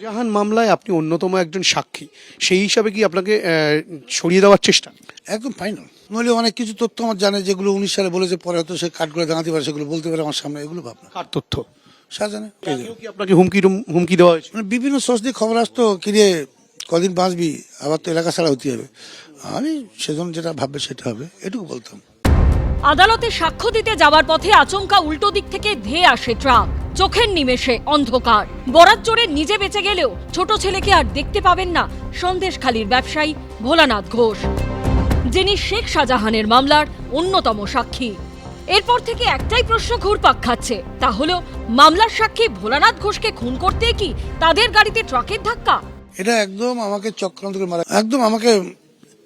শাহজাহান মামলায় আপনি অন্যতম একজন সাক্ষী সেই হিসাবে কি আপনাকে সরিয়ে দেওয়ার চেষ্টা? একদম ফাইনাল নইলে অনেক কিছু তথ্য আমার জানে যেগুলো উনিশ সালে বলেছে পরে হয়তো সে কাঠগুলো দাঁড়াতে পারে সেগুলো বলতে পারে আমার সামনে এগুলো ভাবনা। কার তথ্য? শাহজাহানে আপনাকে হুমকি হুমকি দেওয়া হয়েছে? মানে বিভিন্ন সোর্স দিয়ে খবর আসতো কিরে কদিন বাঁচবি আবার তো এলাকা ছাড়া হতে হবে। আমি সেজন্য যেটা ভাববে সেটা হবে এটুকু বলতাম। আদালতে সাক্ষ্য দিতে যাওয়ার পথে আচমকা উল্টো দিক থেকে ধেয়ে আসে ট্রাক। চোখের নিমেষে অন্ধকার। বরাত জোরে নিজে বেঁচে গেলেও ছোট ছেলেকে আর দেখতে পাবেন না সন্দেশখালীর ব্যবসায়ী ভোলানাথ ঘোষ যিনি শেখ শাহজাহানের মামলার অন্যতম সাক্ষী। এরপর থেকে একটাই প্রশ্ন ঘুরপাক খাচ্ছে তা হলো মামলার সাক্ষী ভোলানাথ ঘোষকে খুন করতে কি তাদের গাড়িতে ট্রাকের ধাক্কা? এটা একদম আমাকে চক্রান্ত করে মারা একদম আমাকে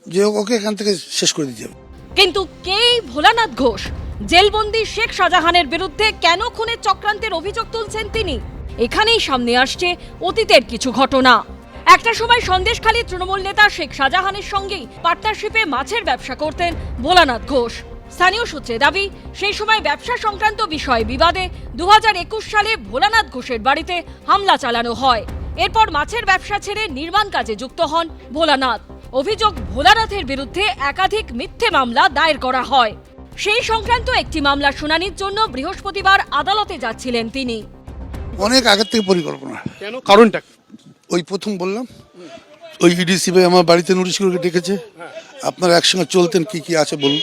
যে ওকে এখান থেকে শেষ করে দিতে হবে। কিন্তু কে ভোলানাথ ঘোষ? জেলবন্দি শেখ শাহজাহানের বিরুদ্ধে কেন খুনের চক্রান্তের অভিযোগ তুলছেন তিনি? এখানেই সামনে আসছে অতীতের কিছু ঘটনা। একটা সময় সন্দেশখালী তৃণমূল নেতা শেখ শাহজাহানের সঙ্গেই পার্টনারশিপে মাছের ব্যবসা করতেন ভোলানাথ ঘোষ। স্থানীয় সূত্রে দাবি, সেই সময় ব্যবসা সংক্রান্ত বিষয়ে বিবাদে দু হাজার একুশ সালে ভোলানাথ ঘোষের বাড়িতে হামলা চালানো হয়। এরপর মাছের ব্যবসা ছেড়ে নির্মাণ কাজে যুক্ত হন ভোলানাথ। অভিযোগ ভোলানাথের বিরুদ্ধে একাধিক মিথ্যে মামলা দায়ের করা হয়। সেই সংক্রান্ত একটি মামলার শুনানির জন্য বৃহস্পতিবার আদালতে যাচ্ছিলেন তিনি। অনেক আগের থেকে পরিকল্পনা। কেন? কারণটা ওই প্রথম বললাম ওই ইডিসি ভাই আমার বাড়িতে নোটিশ করে ডেকেছে। আপনারা একসঙ্গে চলতেন কি কি আছে বলুন।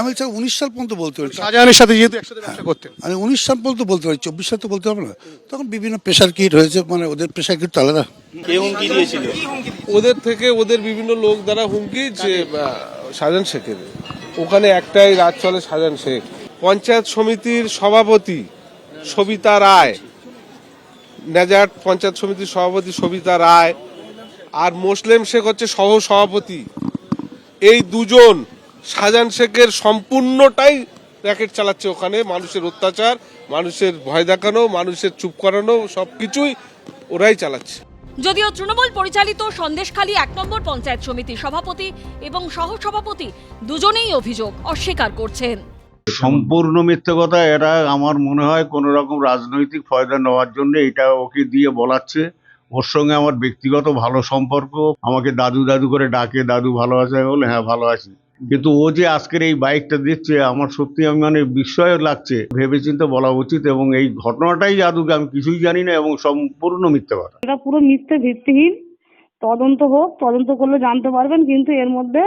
আমি চাই উনিশ সাল পর্যন্ত বলতে পারি শাহজাহানের সাথে যেহেতু একসাথে ব্যবসা করতেন। আমি উনিশ সাল পর্যন্ত বলতে পারি চব্বিশ সাল তো বলতে পারব না। তখন বিভিন্ন প্রেশার কিট হয়েছে মানে ওদের প্রেশার কিট তো আলাদা। ওদের থেকে ওদের বিভিন্ন লোক দ্বারা হুমকি যে শাহজাহান শেখের। ওখানে একটাই রাজ চলে শাহজাহান শেখ। পঞ্চায়েত সমিতির সভাপতি সবিতা রায়। নেজাট পঞ্চায়েত সমিতির সভাপতি সবিতা রায় আর মুসলিম শেখ হচ্ছে সহ সভাপতি এই দুজন শাহজাহান শেখের সম্পূর্ণটাই র্যাকেট চালাচ্ছে ওখানে, মানুষের অত্যাচার, মানুষের ভয় দেখানো, মানুষের চুপ করানো সব কিছুই ওরাই চালাচ্ছে। যদিও তৃণমূল পরিচালিত সন্দেশখালী এক নম্বর পঞ্চায়েত সমিতির সভাপতি এবং সহসভাপতি দুজনেই অভিযোগ অস্বীকার করছেন। সম্পূর্ণ মিথ্যে কথা এরা আমার মনে হয় কোনো রকম রাজনৈতিক ফয়দা নেওয়ার জন্য এটা ওকে দিয়ে বলাচ্ছে। ওর সঙ্গে আমার ব্যক্তিগত ভালো সম্পর্ক। আমাকে দাদু দাদু করে ডাকে, দাদু ভালো আছে? বলে হ্যাঁ ভালো আছি। কিন্তু ও যে আজকের এই বাইকটা দিচ্ছে আমার সত্যি আমি মানে বিস্ময় লাগছে। ভেবেচিন্তে বলা উচিত এবং এই ঘটনাটাই জাদুকে আমি কিছুই জানি না এবং সম্পূর্ণ মিথ্যে কথা। এটা পুরো মিথ্যে ভিত্তিহীন। তদন্ত হোক তদন্ত করলে জানতে পারবেন কিন্তু এর মধ্যে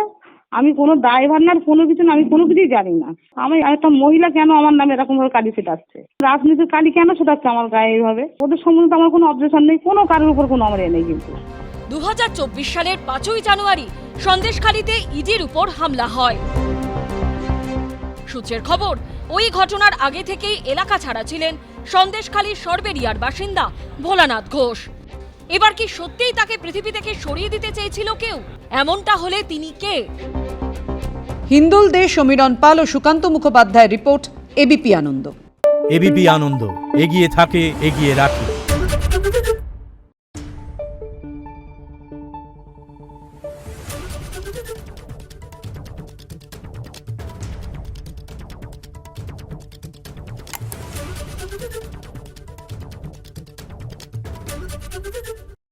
আমি কোনো দায়ভার না আর কোনো কিছু না আমি কোনো কিছুই জানি না। আমি একটা মহিলা কেন আমার নামে এরকম ভাবে কালি ছেটাচ্ছে? রাজনীতির কালি কেন ছেটাচ্ছে আমার গায়ে এইভাবে? ওদের সম্বন্ধে তো আমার কোনো অবজেকশন নেই কোনো কারোর উপর কোনো আমার এ নেই কিন্তু। দু হাজার চব্বিশ সালের পাঁচই জানুয়ারি সন্দেশখালীতে ইডির উপর হামলা হয়। সূত্রের খবর ওই ঘটনার আগে থেকেই এলাকা ছাড়া ছিলেন সন্দেশখালীর সরবেরিয়ার বাসিন্দা ভোলানাথ ঘোষ। এবার কি সত্যিই তাকে পৃথিবী থেকে সরিয়ে দিতে চেয়েছিল কেউ? এমনটা হলে তিনি কে? হিন্দুল দেশ সমীরণ পাল ও সুকান্ত মুখোপাধ্যায়ের report ABP Ananda. ABP Ananda এগিয়ে থাকে এগিয়ে রাখে।